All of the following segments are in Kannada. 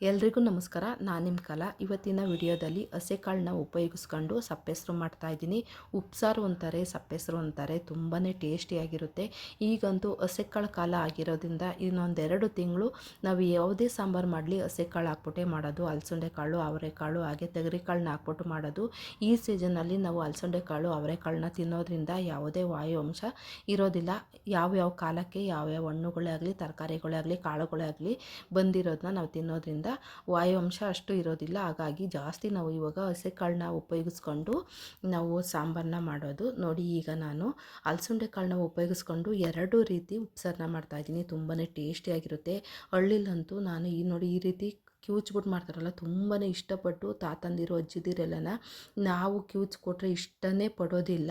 ಎಲ್ರಿಗೂ ನಮಸ್ಕಾರ. ನಾನು ನಿಮ್ಮ ಕಲಾ. ಇವತ್ತಿನ ವಿಡಿಯೋದಲ್ಲಿ ಹಸೆಕಾಳನ್ನ ಉಪಯೋಗಿಸ್ಕೊಂಡು ಸಪ್ಪೆಸರು ಮಾಡ್ತಾಯಿದ್ದೀನಿ ಉಪ್ಸಾರು ಅಂತಾರೆ, ಸಪ್ಪೆಸರು ಅಂತಾರೆ ತುಂಬಾ ಟೇಸ್ಟಿಯಾಗಿರುತ್ತೆ ಈಗಂತೂ ಹಸೆಕಾಳು ಕಾಲ ಆಗಿರೋದ್ರಿಂದ ಇನ್ನೊಂದೆರಡು ತಿಂಗಳು ನಾವು ಯಾವುದೇ ಸಾಂಬಾರು ಮಾಡಲಿ ಹಸೆಕಾಳು ಹಾಕ್ಬಿಟ್ಟೆ ಮಾಡೋದು. ಅಲಸಂಡೆ ಕಾಳು ಅವರೆಕಾಳು, ಹಾಗೆ ಕಾಳನ್ನ ಹಾಕ್ಬಿಟ್ಟು ಮಾಡೋದು. ಈ ಸೀಸನಲ್ಲಿ ನಾವು ಅಲಸಂಡೆ ಕಾಳು ಅವರೆಕಾಳನ್ನ ತಿನ್ನೋದ್ರಿಂದ ಯಾವುದೇ ವಾಯು ಅಂಶ ಇರೋದಿಲ್ಲ ಯಾವ್ಯಾವ ಕಾಲಕ್ಕೆ ಯಾವ್ಯಾವ ಹಣ್ಣುಗಳೇ ಆಗಲಿ, ತರಕಾರಿಗಳೇ ಆಗಲಿ, ಕಾಳುಗಳೇ ಆಗಲಿ ಬಂದಿರೋದನ್ನ ನಾವು ತಿನ್ನೋದ್ರಿಂದ ವಾಯುವಂಶ ಅಷ್ಟು ಇರೋದಿಲ್ಲ. ಹಾಗಾಗಿ ಜಾಸ್ತಿ ನಾವು ಇವಾಗ ಹಸೆಕಾಳನ್ನ ಉಪಯೋಗಿಸ್ಕೊಂಡು ನಾವು ಸಾಂಬಾರನ್ನ ಮಾಡೋದು. ನೋಡಿ, ಈಗ ನಾನು ಅಲಸಂಡೆ ಕಾಳನ್ನ ಉಪಯೋಗಿಸ್ಕೊಂಡು ಎರಡು ರೀತಿ ಉಪ್ಸಾರನ್ನ ಮಾಡ್ತಾಯಿದ್ದೀನಿ ತುಂಬಾ ಟೇಸ್ಟಿಯಾಗಿರುತ್ತೆ. ಹಳ್ಳಿಲಂತೂ ನಾನು ಈ ನೋಡಿ ಈ ರೀತಿ ಕ್ಯೂಚ್ಬಿಟ್ಟು ಮಾಡ್ತಾರಲ್ಲ ತುಂಬಾ ಇಷ್ಟಪಟ್ಟು ತಾತಂದಿರು ಅಜ್ಜಿದಿರೆಲ್ಲನ ನಾವು ಕ್ಯೂಚ್ ಕೊಟ್ಟರೆ ಇಷ್ಟನೇ ಪಡೋದಿಲ್ಲ.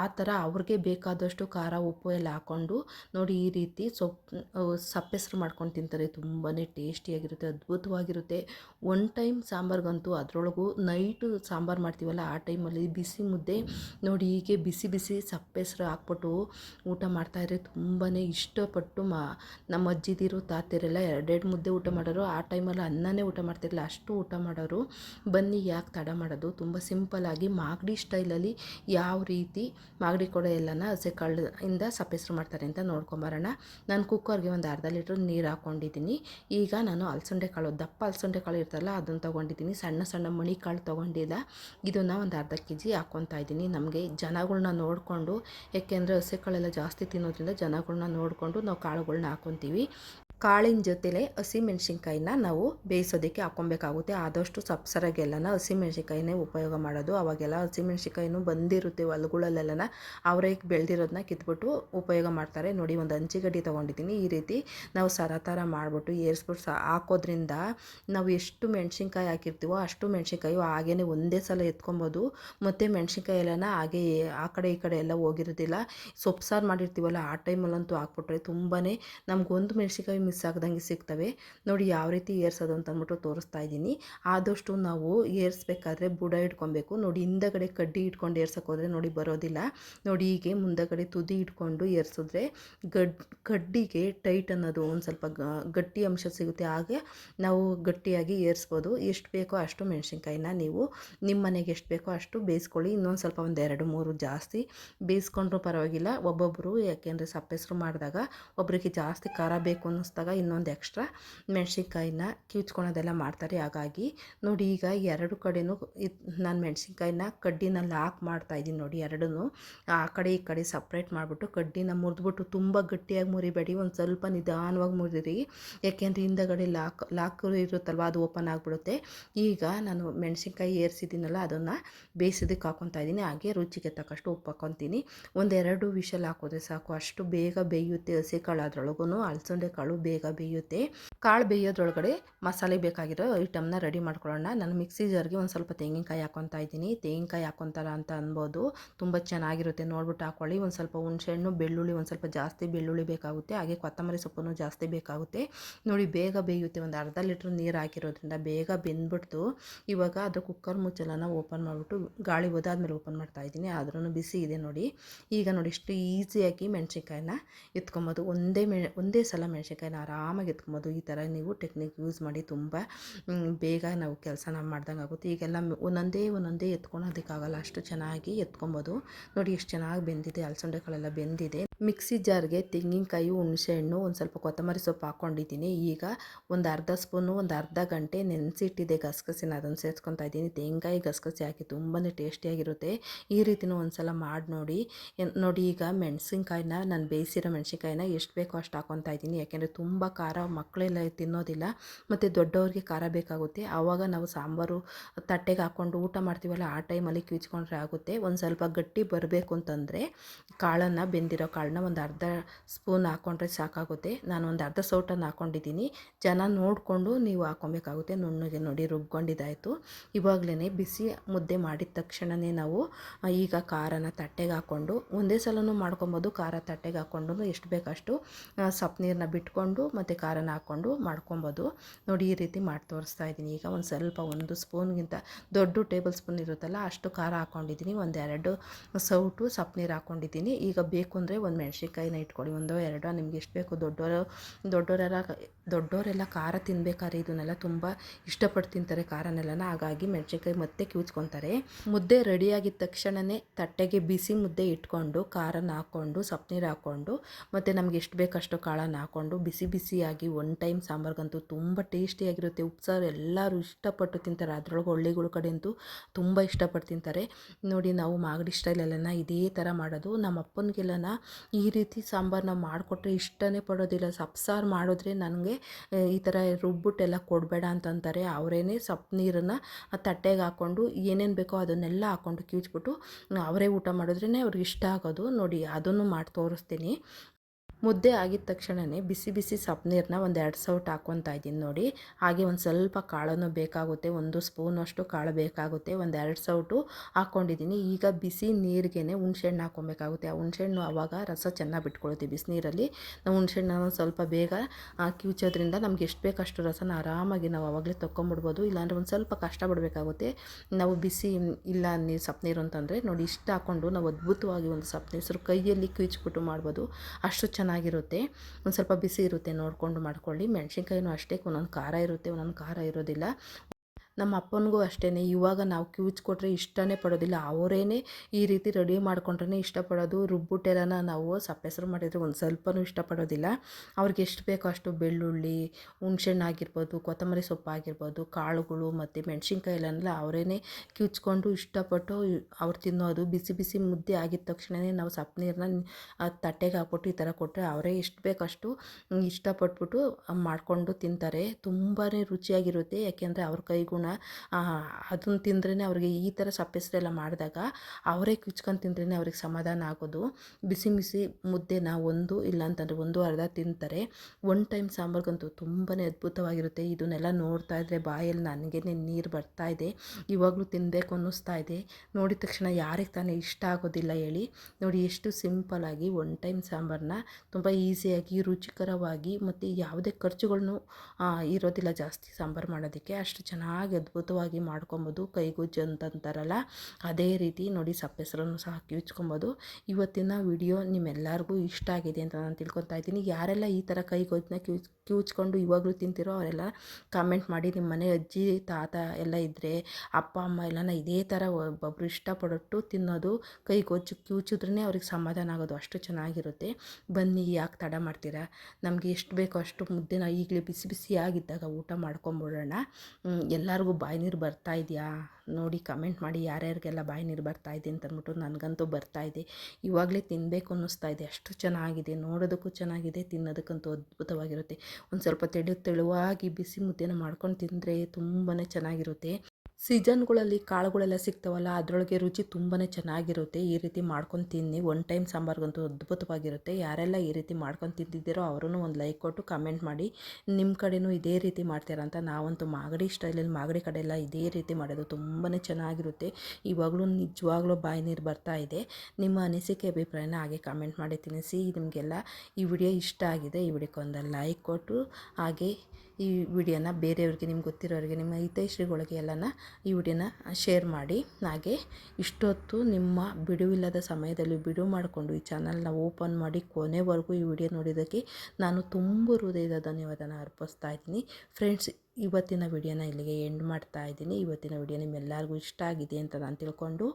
ಆ ಥರ ಅವ್ರಿಗೆ ಬೇಕಾದಷ್ಟು ಖಾರ, ಉಪ್ಪು ಎಲ್ಲ ಹಾಕ್ಕೊಂಡು ನೋಡಿ ಈ ರೀತಿ ಸೊಪ್ಪು ಸಪ್ಪೆಸರು ಮಾಡ್ಕೊಂಡು ತಿಂತಾರೆ. ತುಂಬಾ ಟೇಸ್ಟಿಯಾಗಿರುತ್ತೆ, ಅದ್ಭುತವಾಗಿರುತ್ತೆ. ಒನ್ ಟೈಮ್ ಸಾಂಬಾರ್ಗಂತೂ ಅದರೊಳಗೂ ನೈಟು ಸಾಂಬಾರು ಮಾಡ್ತೀವಲ್ಲ, ಆ ಟೈಮಲ್ಲಿ ಬಿಸಿ ಮುದ್ದೆ ನೋಡಿ ಹೀಗೆ ಬಿಸಿ ಬಿಸಿ ಸಪ್ಪೆಸರು ಹಾಕ್ಬಿಟ್ಟು ಊಟ ಮಾಡ್ತಾಯಿದ್ರೆ ತುಂಬಾ ಇಷ್ಟಪಟ್ಟು ಮಾ, ನಮ್ಮ ಅಜ್ಜಿದಿರು ತಾತಿರೆಲ್ಲ ಎರಡೆರಡು ಮುದ್ದೆ ಊಟ ಮಾಡೋರು ಆ ಟೈಮಲ್ಲಿ ಅನ್ನನೇ ಊಟ ಮಾಡ್ತಿರಲಿಲ್ಲ, ಅಷ್ಟು ಊಟ ಮಾಡೋರು. ಬನ್ನಿ, ಯಾಕೆ ತಡ ಮಾಡೋದು? ತುಂಬ ಸಿಂಪಲ್ಲಾಗಿ ಮಾಗಡಿ ಸ್ಟೈಲಲ್ಲಿ ಯಾವ ರೀತಿ ಮಾಗಡಿ ಕೊಡ ಎಲ್ಲನ ಹಸೆ ಇಂದ ಸಪ್ಪೆಸರು ಮಾಡ್ತಾರೆ ಅಂತ ನೋಡ್ಕೊಂಬರೋಣ ನಾನು ಕುಕ್ಕರ್ಗೆ ಒಂದು ಅರ್ಧ ಲೀಟ್ರ್ ನೀರು ಹಾಕ್ಕೊಂಡಿದ್ದೀನಿ ಈಗ ನಾನು ಅಲಸಂಡೆ ಕಾಳು, ದಪ್ಪ ಅಲಸಂಡೆ ಕಾಳು ಇರ್ತಲ್ಲ ಅದನ್ನು ತೊಗೊಂಡಿದ್ದೀನಿ. ಸಣ್ಣ ಸಣ್ಣ ಮಣಿ ಕಾಳು ತೊಗೊಂಡಿಲ್ಲ. ಇದನ್ನು ಒಂದು ಅರ್ಧ ಕೆ ಜಿ ಹಾಕ್ಕೊತಾ ಇದ್ದೀನಿ. ನಮಗೆ ಜನಗಳನ್ನ ನೋಡಿಕೊಂಡು ಏಕೆಂದರೆ ಹಸೆ ಕಾಳೆಲ್ಲ ಜಾಸ್ತಿ ತಿನ್ನೋದ್ರಿಂದ ಜನಗಳನ್ನ ನೋಡಿಕೊಂಡು ನಾವು ಕಾಳುಗಳನ್ನ ಹಾಕ್ಕೊತೀವಿ ಕಾಳಿನ ಜೊತೆಲೆ ಹಸಿಮೆಣ್ಸಿನ್ಕಾಯಿನ ನಾವು ಬೇಯಿಸೋದಕ್ಕೆ ಹಾಕ್ಕೊಬೇಕಾಗುತ್ತೆ. ಆದಷ್ಟು ಸಪ್ಸರಾಗೆಲ್ಲನ ಹಸಿಮೆಣ್ಸಿನ್ಕಾಯಿನೇ ಉಪಯೋಗ ಮಾಡೋದು. ಅವಾಗೆಲ್ಲ ಹಸಿಮೆಣ್ಸಿನ್ಕಾಯಿನೂ ಬಂದಿರುತ್ತೆ ಹೊಲಗಳಲ್ಲೆಲ್ಲನ. ಅವರೇ ಬೆಳೆದಿರೋದನ್ನ ಕಿತ್ಬಿಟ್ಟು ಉಪಯೋಗ ಮಾಡ್ತಾರೆ. ನೋಡಿ, ಒಂದು ಹಂಚಿಗಡ್ಡಿ ತೊಗೊಂಡಿದ್ದೀನಿ. ಈ ರೀತಿ ನಾವು ಸರ ಥರ ಮಾಡಿಬಿಟ್ಟು ಏರಿಸ್ಬಿಟ್ಟು ಹಾಕೋದ್ರಿಂದ ನಾವು ಎಷ್ಟು ಮೆಣ್ಸಿನ್ಕಾಯಿ ಹಾಕಿರ್ತೀವೋ ಅಷ್ಟು ಮೆಣ್ಸಿನ್ಕಾಯಿ ಹಾಗೇ ಒಂದೇ ಸಲ ಎತ್ಕೊಬೋದು. ಮತ್ತು ಮೆಣ್ಸಿನ್ಕಾಯಿ ಎಲ್ಲನ ಹಾಗೆ ಆ ಕಡೆ ಈ ಕಡೆ ಎಲ್ಲ ಹೋಗಿರೋದಿಲ್ಲ. ಸೊಪ್ಪು ಸಾರು ಮಾಡಿರ್ತೀವಲ್ಲ, ಆ ಟೈಮಲ್ಲಂತೂ ಹಾಕ್ಬಿಟ್ರೆ ತುಂಬಾ ನಮಗೊಂದು ಮೆಣ್ಸಿನ್ಕಾಯಿ ಮಿಸ್ ಆಗ್ದಂಗೆ ಸಿಗ್ತವೆ. ನೋಡಿ ಯಾವ ರೀತಿ ಏರ್ಸೋದು ಅಂತ ಅಂದ್ಬಿಟ್ಟು ತೋರಿಸ್ತಾ ಇದ್ದೀನಿ. ಆದಷ್ಟು ನಾವು ಏರ್ಸ್ಬೇಕಾದ್ರೆ ಬುಡ ಇಟ್ಕೊಬೇಕು. ನೋಡಿ ಹಿಂದಗಡೆ ಕಡ್ಡಿ ಇಟ್ಕೊಂಡು ಏರ್ಸಕ್ಕೆ ಹೋದರೆ ನೋಡಿ ಬರೋದಿಲ್ಲ. ನೋಡಿ ಹೀಗೆ ಮುಂದಗಡೆ ತುದಿ ಇಟ್ಕೊಂಡು ಏರ್ಸಿದ್ರೆ ಗಡ್, ಕಡ್ಡಿಗೆ ಟೈಟ್ ಅನ್ನೋದು ಒಂದು ಸ್ವಲ್ಪ ಗಟ್ಟಿ ಅಂಶ ಸಿಗುತ್ತೆ. ಹಾಗೆ ನಾವು ಗಟ್ಟಿಯಾಗಿ ಏರಿಸ್ಬೋದು. ಎಷ್ಟು ಬೇಕೋ ಅಷ್ಟು ಮೆಣಸಿನ್ಕಾಯಿನ ನೀವು ನಿಮ್ಮ ಮನೆಗೆ ಎಷ್ಟು ಬೇಕೋ ಅಷ್ಟು ಬೇಯಿಸ್ಕೊಳ್ಳಿ. ಇನ್ನೊಂದು ಸ್ವಲ್ಪ ಒಂದು ಎರಡು, ಮೂರು ಜಾಸ್ತಿ ಬೇಯಿಸ್ಕೊಂಡ್ರೂ ಪರವಾಗಿಲ್ಲ. ಒಬ್ಬೊಬ್ಬರು ಯಾಕೆಂದರೆ ಸಪ್ಪೆಸರು ಮಾಡಿದಾಗ ಒಬ್ಬರಿಗೆ ಜಾಸ್ತಿ ಖಾರ ಬೇಕು ಅನ್ನಿಸ್ತಾ ಅನ್ನಿಸ್ದಾಗ ಇನ್ನೊಂದು ಎಕ್ಸ್ಟ್ರಾ ಮೆಣಸಿನ್ಕಾಯಿನ ಕಿವುಚ್ಕೊಳೋದೆಲ್ಲ ಮಾಡ್ತಾರೆ. ಹಾಗಾಗಿ ನೋಡಿ ಈಗ ಎರಡು ಕಡೆಯೂ ನಾನು ಮೆಣಸಿನ್ಕಾಯಿನ ಕಡ್ಡಿನಲ್ಲಿ ಹಾಕಿ ಮಾಡ್ತಾಯಿದ್ದೀನಿ ನೋಡಿ ಎರಡೂ ಆ ಕಡೆ ಈ ಕಡೆ ಸಪ್ರೇಟ್ ಮಾಡಿಬಿಟ್ಟು ಕಡ್ಡಿನ ಮುರಿದ್ಬಿಟ್ಟು ತುಂಬ ಗಟ್ಟಿಯಾಗಿ ಮುರಿಬೇಡಿ. ಒಂದು ಸ್ವಲ್ಪ ನಿಧಾನವಾಗಿ ಮುರಿದಿರಿ. ಯಾಕೆಂದರೆ ಹಿಂದಗಡೆ ಲಾಕ್ ಲಾಕ್ ಇರುತ್ತಲ್ವ ಅದು ಓಪನ್ ಆಗಿಬಿಡುತ್ತೆ. ಈಗ ನಾನು ಮೆಣಸಿನ್ಕಾಯಿ ಏರಿಸಿದ್ದೀನಲ್ಲ ಅದನ್ನು ಬೇಯಿಸೋದಕ್ಕೆ ಹಾಕೊತಾ ಇದ್ದೀನಿ. ಹಾಗೆ ರುಚಿಗೆ ತಕ್ಕಷ್ಟು ಉಪ್ಪು ಹಾಕೊತೀನಿ ಒಂದೆರಡು ವಿಷಲ್ ಹಾಕೋದ್ರೆ ಸಾಕು. ಅಷ್ಟು ಬೇಗ ಬೇಯುತ್ತೆ ಹಸಿ ಕಾಳು ಅದರೊಳಗೂ ಅಲಸಂದೆ ಕಾಳು ಬೇಗ ಬೇಯುತ್ತೆ. ಕಾಳು ಬೇಯೋದ್ರೊಳಗಡೆ ಮಸಾಲೆ ಬೇಕಾಗಿರೋ ಐಟಮ್ನ ರೆಡಿ ಮಾಡ್ಕೊಳ್ಳೋಣ. ನಾನು ಮಿಕ್ಸಿ ಜಾರ್ಗೆ ಒಂದು ಸ್ವಲ್ಪ ತೆಂಗಿನಕಾಯಿ ಹಾಕೊತಾ ಇದ್ದೀನಿ. ತೆಂಗಿನಕಾಯಿ ಹಾಕೊತಾರ ಅಂತ ಅನ್ಬೋದು. ತುಂಬ ಚೆನ್ನಾಗಿರುತ್ತೆ. ನೋಡ್ಬಿಟ್ಟು ಹಾಕೊಳ್ಳಿ. ಒಂದು ಸ್ವಲ್ಪ ಹುಣಸೆಹಣ್ಣು ಬೆಳ್ಳುಳ್ಳಿ, ಒಂದು ಸ್ವಲ್ಪ ಜಾಸ್ತಿ ಬೆಳ್ಳುಳ್ಳಿ ಬೇಕಾಗುತ್ತೆ. ಹಾಗೆ ಕೊತ್ತಂಬರಿ ಸೊಪ್ಪನ್ನು ಜಾಸ್ತಿ ಬೇಕಾಗುತ್ತೆ. ನೋಡಿ, ಬೇಗ ಬೇಯುತ್ತೆ. ಒಂದು ಅರ್ಧ ಲೀಟ್ರ್ ನೀರು ಹಾಕಿರೋದ್ರಿಂದ ಬೇಗ ಬೆಂದ್ಬಿಡ್ತು. ಇವಾಗ ಅದು ಕುಕ್ಕರ್ ಮುಚ್ಚಲನ ಓಪನ್ ಮಾಡಿಬಿಟ್ಟು ಗಾಳಿ ಓದಾದ್ಮೇಲೆ ಓಪನ್ ಮಾಡ್ತಾ ಇದ್ದೀನಿ. ಆದ್ರೂ ಬಿಸಿ ಇದೆ ನೋಡಿ. ಈಗ ನೋಡಿ, ಇಷ್ಟು ಈಸಿಯಾಗಿ ಮೆಣಸಿನ್ಕಾಯಿನ ಎತ್ಕೊಬೋದು. ಒಂದೇ ಮೆ, ಒಂದೇ ಸಲ ಮೆಣಸಿನ್ಕಾಯಿನ ಆರಾಮಾಗಿ ಎತ್ಕೊಬೋದು. ಈ ಥರ ನೀವು ಟೆಕ್ನಿಕ್ ಯೂಸ್ ಮಾಡಿ ತುಂಬ ಬೇಗ ನಾವು ಕೆಲಸನ ಮಾಡ್ದಂಗೆ ಆಗುತ್ತೆ. ಈಗೆಲ್ಲ ಒಂದೊಂದೇ ಒಂದೊಂದೇ ಎತ್ಕೊಳೋದಕ್ಕಾಗಲ್ಲ. ಅಷ್ಟು ಚೆನ್ನಾಗಿ ಎತ್ಕೊಬೋದು. ನೋಡಿ ಎಷ್ಟು ಚೆನ್ನಾಗಿ ಬೆಂದಿದೆ. ಅಲಸಂಡೆ ಕಾಳೆಲ್ಲ ಬೆಂದಿದೆ. ಮಿಕ್ಸಿ ಜಾರ್ಗೆ ತೆಂಗಿನಕಾಯಿ, ಹುಣಸೆಹಣ್ಣು, ಒಂದು ಸ್ವಲ್ಪ ಕೊತ್ತಂಬರಿ ಸೊಪ್ಪು ಹಾಕ್ಕೊಂಡಿದ್ದೀನಿ ಈಗ ಒಂದು ಅರ್ಧ ಸ್ಪೂನು, ಒಂದು ಅರ್ಧ ಗಂಟೆ ನೆನೆಸಿಟ್ಟಿದೆ ಗಸಗಸಿನ. ಅದನ್ನು ಸೇರಿಸ್ಕೊತಾ ಇದ್ದೀನಿ. ತೆಂಗಾಯಿ ಗಸಗಸೆ ಹಾಕಿ ತುಂಬಾ ಟೇಸ್ಟಿಯಾಗಿರುತ್ತೆ ಈ ರೀತಿನೂ ಒಂದು ಸಲ ಮಾಡಿ ನೋಡಿ. ನೋಡಿ ಈಗ ಮೆಣಸಿನ್ಕಾಯಿನ, ನಾನು ಬೇಯಿಸಿರೋ ಮೆಣಸಿನ್ಕಾಯಿನ ಎಷ್ಟು ಬೇಕೋ ಅಷ್ಟು ಹಾಕೊತಾ ಇದ್ದೀನಿ. ಯಾಕೆಂದರೆ ತುಂಬ ಖಾರ ಮಕ್ಕಳೆಲ್ಲ ತಿನ್ನೋದಿಲ್ಲ. ಮತ್ತು ದೊಡ್ಡವ್ರಿಗೆ ಖಾರ ಬೇಕಾಗುತ್ತೆ. ಆವಾಗ ನಾವು ಸಾಂಬಾರು ತಟ್ಟೆಗೆ ಹಾಕ್ಕೊಂಡು ಊಟ ಮಾಡ್ತೀವಲ್ಲ, ಆ ಟೈಮಲ್ಲಿ ಕಿವಿಚ್ಕೊಂಡ್ರೆ ಆಗುತ್ತೆ. ಒಂದು ಸ್ವಲ್ಪ ಗಟ್ಟಿ ಬರಬೇಕು ಅಂತಂದರೆ ಕಾಳನ್ನು ಬೆಂದಿರೋ ಕಾಳನ್ನ ಒಂದು ಅರ್ಧ ಸ್ಪೂನ್ ಹಾಕ್ಕೊಂಡ್ರೆ ಸಾಕಾಗುತ್ತೆ. ನಾನು ಒಂದು ಅರ್ಧ ಸೌಟನ್ನು ಹಾಕ್ಕೊಂಡಿದ್ದೀನಿ ಜನ ನೋಡಿಕೊಂಡು ನೀವು ಹಾಕ್ಕೊಬೇಕಾಗುತ್ತೆ ನುಣ್ಣಗೆ ನೋಡಿ ರುಬ್ಕೊಂಡಿದ್ದಾಯಿತು. ಇವಾಗಲೇ ಬಿಸಿ ಮುದ್ದೆ ಮಾಡಿದ ತಕ್ಷಣವೇ ನಾವು ಈಗ ಖಾರನ ತಟ್ಟೆಗೆ ಹಾಕ್ಕೊಂಡು ಒಂದೇ ಸಲನೂ ಮಾಡ್ಕೊಬೋದು. ಖಾರ ತಟ್ಟೆಗೆ ಹಾಕ್ಕೊಂಡು ಎಷ್ಟು ಬೇಕಷ್ಟು ಸೊಪ್ಪು ನೀರನ್ನ ಬಿಟ್ಕೊಂಡು ಹಾಕ್ಕೊಂಡು ಮತ್ತು ಖಾರನ ಹಾಕ್ಕೊಂಡು ಮಾಡ್ಕೊಬೋದು. ನೋಡಿ ಈ ರೀತಿ ಮಾಡಿ ತೋರಿಸ್ತಾ ಇದ್ದೀನಿ. ಈಗ ಒಂದು ಸ್ವಲ್ಪ ಒಂದು ಸ್ಪೂನ್ಗಿಂತ ದೊಡ್ಡ ಟೇಬಲ್ ಸ್ಪೂನ್ ಇರುತ್ತಲ್ಲ, ಅಷ್ಟು ಖಾರ ಹಾಕ್ಕೊಂಡಿದ್ದೀನಿ ಒಂದೆರಡು ಸೌಟು ಸಪ್ಪನೀರು ಹಾಕ್ಕೊಂಡಿದ್ದೀನಿ ಈಗ ಬೇಕು ಅಂದರೆ ಒಂದು ಮೆಣಸಿನ್ಕಾಯಿನ ಇಟ್ಕೊಳ್ಳಿ. ಒಂದೋ ಎರಡೋ, ನಿಮ್ಗೆ ಎಷ್ಟು ಬೇಕು ದೊಡ್ಡವರು ದೊಡ್ಡವರೆಲ್ಲ ದೊಡ್ಡವರೆಲ್ಲ ಖಾರ ತಿನ್ನಬೇಕಾದ್ರೆ ಇದನ್ನೆಲ್ಲ ತುಂಬ ಇಷ್ಟಪಟ್ಟು ತಿಂತಾರೆ ಖಾರನೆಲ್ಲನ. ಹಾಗಾಗಿ ಮೆಣಸಿನ್ಕಾಯಿ ಮತ್ತೆ ಕಿವುಚ್ಕೊತಾರೆ. ಮುದ್ದೆ ರೆಡಿಯಾಗಿದ್ದ ತಕ್ಷಣವೇ ತಟ್ಟೆಗೆ ಬಿಸಿ ಮುದ್ದೆ ಇಟ್ಕೊಂಡು, ಖಾರನ ಹಾಕ್ಕೊಂಡು ಸಪ್ಪನೀರು ಹಾಕ್ಕೊಂಡು, ಮತ್ತು ನಮ್ಗೆ ಎಷ್ಟು ಬೇಕಷ್ಟು ಕಾಳನ್ನು ಹಾಕ್ಕೊಂಡು, ಬಿಸಿ ಬಿಸಿಯಾಗಿ ಒನ್ ಟೈಮ್ ಸಾಂಬಾರ್ಗಂತೂ ತುಂಬ ಟೇಸ್ಟಿಯಾಗಿರುತ್ತೆ ಉಪ್ಸಾರು ಎಲ್ಲರೂ ಇಷ್ಟಪಟ್ಟು ತಿಂತಾರೆ. ಅದರೊಳಗೆ ಹಳ್ಳಿಗಳ ಕಡೆಯಂತೂ ತುಂಬ ಇಷ್ಟಪಟ್ಟು ತಿಂತಾರೆ. ನೋಡಿ, ನಾವು ಮಾಗಡಿ ಸ್ಟೈಲಲ್ಲೆಲ್ಲ ಇದೇ ಥರ ಮಾಡೋದು. ನಮ್ಮ ಅಪ್ಪನಿಗೆಲ್ಲನ ಈ ರೀತಿ ಸಾಂಬಾರು ನಾವು ಮಾಡಿಕೊಟ್ರೆ ಇಷ್ಟನೇ ಪಡೋದಿಲ್ಲ. ಸಪ್ಸಾರು ಮಾಡಿದ್ರೆ ನನಗೆ ಈ ಥರ ರುಬ್ಬಿಟ್ಟೆಲ್ಲ ಕೊಡಬೇಡ ಅಂತಂತಾರೆ. ಅವರೇನೆ ಸಪ್ ನೀರನ್ನು ತಟ್ಟೆಗೆ ಹಾಕ್ಕೊಂಡು ಏನೇನು ಬೇಕೋ ಅದನ್ನೆಲ್ಲ ಹಾಕ್ಕೊಂಡು ಕೀಚ್ಬಿಟ್ಟು ಅವರೇ ಊಟ ಮಾಡಿದ್ರೇ ಅವ್ರಿಗೆ ಇಷ್ಟ ಆಗೋದು. ನೋಡಿ, ಅದನ್ನು ಮಾಡಿ ತೋರಿಸ್ತೀನಿ. ಮುದ್ದೆ ಆಗಿದ ತಕ್ಷಣವೇ ಬಿಸಿ ಬಿಸಿ ಸಪ್ಪನೀರನ್ನ ಒಂದು ಎರಡು ಸೌಟ್ ಹಾಕ್ಕೊತಾ ಇದ್ದೀನಿ ನೋಡಿ. ಹಾಗೆ ಒಂದು ಸ್ವಲ್ಪ ಕಾಳನ್ನು ಬೇಕಾಗುತ್ತೆ, ಒಂದು ಸ್ಪೂನಷ್ಟು ಕಾಳು ಬೇಕಾಗುತ್ತೆ, ಒಂದು ಎರಡು ಸೌಟು ಹಾಕ್ಕೊಂಡಿದ್ದೀನಿ ಈಗ ಬಿಸಿ ನೀರಿಗೆ ಹುಣ್ಸೆಹಣ್ಣು ಹಾಕ್ಕೊಬೇಕಾಗುತ್ತೆ. ಆ ಹುಣ್ಸೆಹಣ್ಣು ಆವಾಗ ರಸ ಚೆನ್ನಾಗಿ ಬಿಟ್ಕೊಳುತ್ತೆ ಬಿಸಿನೀರಲ್ಲಿ. ನಾವು ಹುಣ್ಸೆಹಣ್ಣು ಸ್ವಲ್ಪ ಬೇಗ ಕಿವಿಚೋದ್ರಿಂದ ನಮ್ಗೆ ಎಷ್ಟು ಬೇಕಷ್ಟು ರಸನ ಆರಾಮಾಗಿ ನಾವು ಆವಾಗಲೇ ತೊಗೊಂಬಿಡ್ಬೋದು ಇಲ್ಲಾಂದರೆ ಒಂದು ಸ್ವಲ್ಪ ಕಷ್ಟ ಪಡಬೇಕಾಗುತ್ತೆ ನಾವು ಬಿಸಿ ಇಲ್ಲ ನೀರು ಸಪ್ಪನೀರು ಅಂತಂದರೆ ನೋಡಿ ಇಷ್ಟು ಹಾಕ್ಕೊಂಡು ನಾವು ಅದ್ಭುತವಾಗಿ ಒಂದು ಸಪ್ಪನೀರು ಕೈಯಲ್ಲಿ ಕಿವಿಚ್ಬಿಟ್ಟು ಮಾಡ್ಬೋದು. ಅಷ್ಟು ಚೆನ್ನಾಗಿರುತ್ತೆ. ಒಂದು ಸ್ವಲ್ಪ ಬಿಸಿ ಇರುತ್ತೆ ನೋಡಿಕೊಂಡು ಮಾಡ್ಕೊಳ್ಳಿ. ಮೆಣಸಿನ್ಕಾಯಿನೂ ಅಷ್ಟೇ, ಒಂದೊಂದು ಖಾರ ಇರುತ್ತೆ, ಒಂದೊಂದು ಖಾರ ಇರೋದಿಲ್ಲ. ನಮ್ಮ ಅಪ್ಪನಿಗೂ ಅಷ್ಟೇ ಇವಾಗ ನಾವು ಕೊಟ್ಟರೆ ಇಷ್ಟನೇ ಪಡೋದಿಲ್ಲ. ಅವರೇನೆ ಈ ರೀತಿ ರೆಡಿ ಮಾಡ್ಕೊಂಡ್ರೆ ಇಷ್ಟಪಡೋದು. ರುಬ್ಬುಟ್ಟೆಲ್ಲ ನಾವು ಸಪ್ಪೆಸರು ಮಾಡಿದರೆ ಒಂದು ಸ್ವಲ್ಪನೂ ಇಷ್ಟಪಡೋದಿಲ್ಲ. ಅವ್ರಿಗೆ ಎಷ್ಟು ಬೇಕೋ ಅಷ್ಟು ಬೆಳ್ಳುಳ್ಳಿ, ಹುಣ್ಸೆಹಣ್ಣು ಆಗಿರ್ಬೋದು, ಕೊತ್ತಂಬರಿ ಸೊಪ್ಪು ಆಗಿರ್ಬೋದು, ಕಾಳುಗಳು ಮತ್ತು ಮೆಣಸಿನ್ಕಾಯಿ ಎಲ್ಲ ಅವರೇನೆ ಕಿವುಚ್ಕೊಂಡು ಇಷ್ಟಪಟ್ಟು ಅವ್ರು ತಿನ್ನೋದು. ಬಿಸಿ ಬಿಸಿ ಮುದ್ದೆ ಆಗಿದ ತಕ್ಷಣವೇ ನಾವು ಸಪ್ಪೆ ನೀರನ್ನ ತಟ್ಟೆಗೆ ಹಾಕ್ಬಿಟ್ಟು ಈ ಥರ ಕೊಟ್ಟರೆ ಅವರೇ ಎಷ್ಟು ಬೇಕಷ್ಟು ಇಷ್ಟಪಟ್ಬಿಟ್ಟು ಮಾಡಿಕೊಂಡು ತಿಂತಾರೆ. ತುಂಬಾ ರುಚಿಯಾಗಿರುತ್ತೆ. ಯಾಕೆಂದರೆ ಅವ್ರ ಕೈಗುಣ ಅದನ್ನು ತಿಂದ್ರೇ ಅವ್ರಿಗೆ ಈ ಥರ ಸಪ್ಪೆಸರೆಲ್ಲ ಮಾಡಿದಾಗ ಅವರೇ ಕಿಚ್ಕೊಂಡು ತಿಂದ್ರೇ ಅವ್ರಿಗೆ ಸಮಾಧಾನ ಆಗೋದು. ಬಿಸಿ ಬಿಸಿ ಮುದ್ದೆನ ಒಂದು ಇಲ್ಲ ಅಂತಂದರೆ ಒಂದು ಅರ್ಧ ತಿಂತಾರೆ. ಒನ್ ಟೈಮ್ ಸಾಂಬಾರ್ಗಂತೂ ತುಂಬಾ ಅದ್ಭುತವಾಗಿರುತ್ತೆ. ಇದನ್ನೆಲ್ಲ ನೋಡ್ತಾ ಇದ್ದರೆ ಬಾಯಲ್ಲಿ ನನಗೇ ನೀರು ಬರ್ತಾ ಇದೆ. ಇವಾಗಲೂ ತಿನ್ನಬೇಕು ಅನ್ನಿಸ್ತಾ ಇದೆ. ನೋಡಿದ ತಕ್ಷಣ ಯಾರಿಗೆ ತಾನೇ ಇಷ್ಟ ಆಗೋದಿಲ್ಲ ಹೇಳಿ. ನೋಡಿ ಎಷ್ಟು ಸಿಂಪಲಾಗಿ ಒನ್ ಟೈಮ್ ಸಾಂಬಾರನ್ನ ತುಂಬ ಈಸಿಯಾಗಿ, ರುಚಿಕರವಾಗಿ ಮತ್ತು ಯಾವುದೇ ಖರ್ಚುಗಳನ್ನು ಇರೋದಿಲ್ಲ ಜಾಸ್ತಿ ಸಾಂಬಾರು ಮಾಡೋದಕ್ಕೆ. ಅಷ್ಟು ಚೆನ್ನಾಗಿ ಅದ್ಭುತವಾಗಿ ಮಾಡ್ಕೊಬೋದು ಕೈಗುಜ್ಜು ಅಂತಂತಾರಲ್ಲ ಅದೇ ರೀತಿ ನೋಡಿ ಸಪ್ಪೆಸರನ್ನು ಸಹ ಕಿವಿಚ್ಕೊಬೋದು ಇವತ್ತಿನ ವಿಡಿಯೋ ನಿಮ್ಮೆಲ್ಲರಿಗೂ ಇಷ್ಟ ಆಗಿದೆ ಅಂತ ನಾನು ತಿಳ್ಕೊತಾ ಇದ್ದೀನಿ. ಯಾರೆಲ್ಲ ಈ ಥರ ಕೈಗೊಜ್ಜನ್ನ ಕಿವಿ ಕಿವುಚ್ಕೊಂಡು ಇವಾಗಲೂ ತಿಂತಿರೋ ಅವರೆಲ್ಲ ಕಾಮೆಂಟ್ ಮಾಡಿ. ನಿಮ್ಮ ಮನೆ ಅಜ್ಜಿ, ತಾತ ಎಲ್ಲ ಇದ್ದರೆ ಅಪ್ಪ, ಅಮ್ಮ ಎಲ್ಲನ ಇದೇ ಥರ ಒಬ್ಬೊಬ್ರು ಇಷ್ಟಪಡಟ್ಟು ತಿನ್ನೋದು, ಕೈಗೊಜ್ಜು ಕಿವುಚಿದ್ರೇ ಅವ್ರಿಗೆ ಸಮಾಧಾನ ಆಗೋದು ಅಷ್ಟು ಚೆನ್ನಾಗಿರುತ್ತೆ. ಬನ್ನಿ, ಯಾಕೆ ತಡ ಮಾಡ್ತೀರಾ? ನಮಗೆ ಎಷ್ಟು ಬೇಕೋ ಅಷ್ಟು ಮುದ್ದೆನ ಈಗಲೇ ಬಿಸಿ ಬಿಸಿಯಾಗಿದ್ದಾಗ ಊಟ ಮಾಡ್ಕೊಂಬಿಡೋಣ. ಎಲ್ಲರಿಗೂ ಬಾಯಿ ನೀರು ಬರ್ತಾ ಇದೆಯಾ? ನೋಡಿ ಕಮೆಂಟ್ ಮಾಡಿ ಯಾರ್ಯಾರಿಗೆಲ್ಲ ಬಾಯಿ ನೀರು ಬರ್ತಾ ಇದೆ ಅಂತ ಅಂದ್ಬಿಟ್ಟು ನನಗಂತೂ ಬರ್ತಾ ಇದೆ. ಇವಾಗಲೇ ತಿನ್ನಬೇಕು ಅನ್ನಿಸ್ತಾ ಇದೆ. ಅಷ್ಟು ಚೆನ್ನಾಗಿದೆ. ನೋಡೋದಕ್ಕೂ ಚೆನ್ನಾಗಿದೆ, ತಿನ್ನೋದಕ್ಕಂತೂ ಅದ್ಭುತವಾಗಿರುತ್ತೆ. ಒಂದು ಸ್ವಲ್ಪ ತೆಳು ತೆಳುವಾಗಿ ಬಿಸಿ ಮುದ್ದೆನ ಮಾಡ್ಕೊಂಡು ತಿಂದರೆ ತುಂಬಾ ಚೆನ್ನಾಗಿರುತ್ತೆ. ಸೀಸನ್ಗಳಲ್ಲಿ ಕಾಳುಗಳೆಲ್ಲ ಸಿಗ್ತಾವಲ್ಲ, ಅದರೊಳಗೆ ರುಚಿ ತುಂಬಾ ಚೆನ್ನಾಗಿರುತ್ತೆ. ಈ ರೀತಿ ಮಾಡ್ಕೊಂಡು ತಿನ್ನಿ. ಒನ್ ಟೈಮ್ ಸಾಂಬಾರ್ಗಂತೂ ಅದ್ಭುತವಾಗಿರುತ್ತೆ. ಯಾರೆಲ್ಲ ಈ ರೀತಿ ಮಾಡ್ಕೊಂಡು ತಿಂದಿದ್ದೀರೋ ಅವರೂ ಒಂದು ಲೈಕ್ ಕೊಟ್ಟು ಕಮೆಂಟ್ ಮಾಡಿ. ನಿಮ್ಮ ಕಡೆಯೂ ಇದೇ ರೀತಿ ಮಾಡ್ತೀರಂತ ನಾವಂತೂ ಮಾಗಡಿ ಸ್ಟೈಲಲ್ಲಿ ಮಾಗಡಿ ಕಡೆ ಎಲ್ಲ ಇದೇ ರೀತಿ ಮಾಡೋದು ತುಂಬಾ ಚೆನ್ನಾಗಿರುತ್ತೆ. ಇವಾಗಲೂ ನಿಜವಾಗ್ಲೂ ಬಾಯಿ ನೀರು ಬರ್ತಾ ಇದೆ. ನಿಮ್ಮ ಅನಿಸಿಕೆ ಅಭಿಪ್ರಾಯನ ಹಾಗೆ ಕಮೆಂಟ್ ಮಾಡಿ ತಿನ್ನಿಸಿ ನಿಮಗೆಲ್ಲ ಈ ವಿಡಿಯೋ ಇಷ್ಟ ಆಗಿದೆ. ಈ ವಿಡಿಯೋಕ್ಕೆ ಒಂದು ಲೈಕ್ ಕೊಟ್ಟು ಹಾಗೆ ಈ ವಿಡಿಯೋನ ಬೇರೆಯವ್ರಿಗೆ, ನಿಮ್ಗೆ ಗೊತ್ತಿರೋರಿಗೆ, ನಿಮ್ಮ ಹಿತೈಷಿಗಳಿಗೆ ಎಲ್ಲನ ಈ ವಿಡಿಯೋನ ಶೇರ್ ಮಾಡಿ. ಹಾಗೆ ಇಷ್ಟೊತ್ತು ನಿಮ್ಮ ಬಿಡುವಿಲ್ಲದ ಸಮಯದಲ್ಲಿ ಬಿಡುವು ಮಾಡಿಕೊಂಡು ಈ ಚಾನಲ್ನ ಓಪನ್ ಮಾಡಿ ಕೊನೆವರೆಗೂ ಈ ವಿಡಿಯೋ ನೋಡಿದ್ದಕ್ಕೆ ನಾನು ತುಂಬ ಹೃದಯದ ಧನ್ಯವಾದನ ಅರ್ಪಿಸ್ತಾ ಇದ್ದೀನಿ. ಫ್ರೆಂಡ್ಸ್ ಇವತ್ತಿನ ವಿಡಿಯೋನ ಇಲ್ಲಿಗೆ ಎಂಡ್ ಮಾಡ್ತಾ ಇದ್ದೀನಿ. ಇವತ್ತಿನ ವಿಡಿಯೋ ನಿಮ್ಮೆಲ್ಲರಿಗೂ ಇಷ್ಟ ಆಗಿದೆ ಅಂತ ನಾನು ತಿಳ್ಕೊಂಡು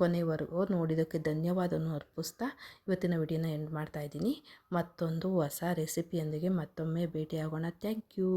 ಕೊನೆವರೆಗೂ ನೋಡಿದ್ದಕ್ಕೆ ಧನ್ಯವಾದವನ್ನು ಅರ್ಪಿಸ್ತಾ ಇವತ್ತಿನ ವಿಡಿಯೋನ ಎಂಡ್ ಮಾಡ್ತಾ ಇದ್ದೀನಿ. ಮತ್ತೊಂದು ಹೊಸ ರೆಸಿಪಿಯೊಂದಿಗೆ ಮತ್ತೊಮ್ಮೆ ಭೇಟಿಯಾಗೋಣ. Thank you.